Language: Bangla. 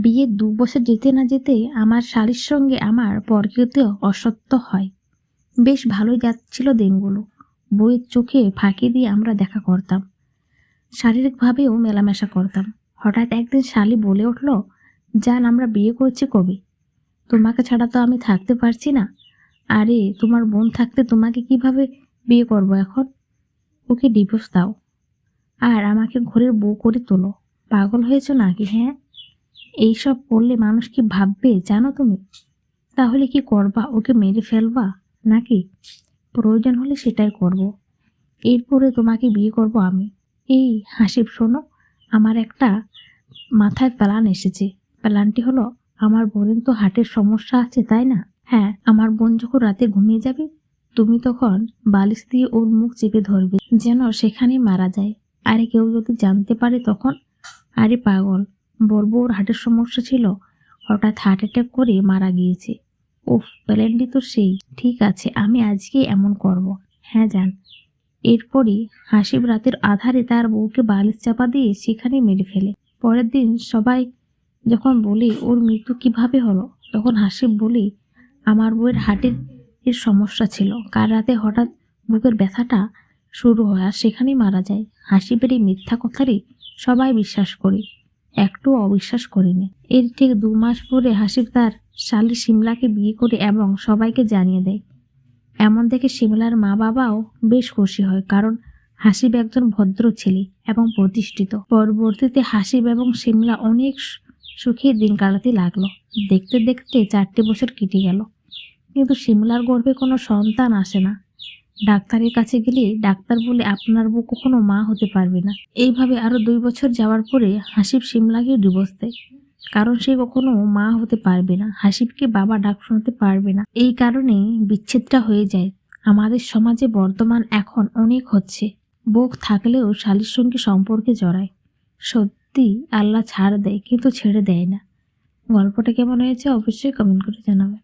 বিয়ে দু বছর যেতে না যেতে আমার শালির সঙ্গে আমার পরকীয়তে অসত্য হয়। বেশ ভালোই যাচ্ছিল দিনগুলো। বইয়ের চোখে ফাঁকি দিয়ে আমরা দেখা করতাম। শারীরিকভাবেও মেলামেশা করতাম। হঠাৎ একদিন শালি বলে উঠল, জান, আমরা বিয়ে করছি কবে? তোমাকে ছাড়া তো আমি থাকতে পারছি না। আরে, তোমার বোন থাকতে তোমাকে কীভাবে বিয়ে করব এখন? ওকে ডিভোর্স দাও। আর আমাকে ঘরের বউ করে তোলো। পাগল হয়েছো নাকি হ্যাঁ? এইসব করলে মানুষ কি ভাববে, জানো তুমি? তাহলে কি করবা? ওকে মেরে ফেলবা? নাকি? প্রয়োজন হলে সেটাই করব। এরপরে তোমাকে বিয়ে করব আমি। এই হাসিব, শোনো, আমার একটা মাথায় প্ল্যান এসেছে। প্ল্যানটি হলো, আমার বোনের তো হার্টের সমস্যা আছে, তাই না? হ্যাঁ আমার বোন যখন রাতে ঘুমিয়ে যাবে, তুমি তখন বালিশ দিয়ে ওর মুখ চেপে ধরবে, যেন সেখানে মারা যায়। আরে কেউ যদি জানতে পারে তখন? আরে পাগল। বলব, ওর হার্টের সমস্যা ছিল। হঠাৎ হার্ট অ্যাটাক করে মারা গিয়েছে। ওফ প্ল্যানটি তো সেই। ঠিক আছে, আমি আজকে এমন করব। হ্যাঁ যান এরপরই হাসিব রাতের আধারে তার বউকে বালিশ চাপা দিয়ে সেখানে মেরে ফেলে। পরের দিন সবাই যখন বলি, ওর মৃত্যু কীভাবে হলো? তখন হাসিব বলি, আমার বউয়ের হার্টের এর সমস্যা ছিল। কাল রাতে হঠাৎ বুকের ব্যথাটা শুরু হয় আর সেখানেই মারা যায়। হাসিবের এই মিথ্যা কথারই সবাই বিশ্বাস করি। একটু অবিশ্বাস করিনি। এর ঠিক দু মাস পরে হাসিব তার শালি সিমলাকে বিয়ে করে এবং সবাইকে জানিয়ে দেয়। এমন দেখে সিমলার মা বাবাও বেশ খুশি হয় কারণ হাসিব একজন ভদ্র ছেলে এবং প্রতিষ্ঠিত। পরবর্তীতে হাসিব এবং সিমলা অনেক সুখে দিন কাটাতে লাগল। দেখতে দেখতে চারটে বছর কেটে গেল। কিন্তু সিমলার গর্ভে কোনো সন্তান আসে না। ডাক্তারের কাছে গেলে ডাক্তার বলে আপনার বউ কখনো মা হতে পারবে না। এইভাবে আরও দুই বছর যাওয়ার পরে হাসিব সিমলাকে ডিভোর্স দেয়। কারণ সে কখনো মা হতে পারবে না, হাসিবকে বাবা ডাক শোনাতে পারবে না। এই কারণেই বিচ্ছেদটা হয়ে যায়। আমাদের সমাজে বর্তমান এখন অনেক হচ্ছে। বোক থাকলেও শালির সঙ্গে সম্পর্কে জড়ায়। সত্যি আল্লাহ ছাড় দেয়, কিন্তু ছেড়ে দেয় না। গল্পটা কেমন হয়েছে অবশ্যই কমেন্ট করে জানাবে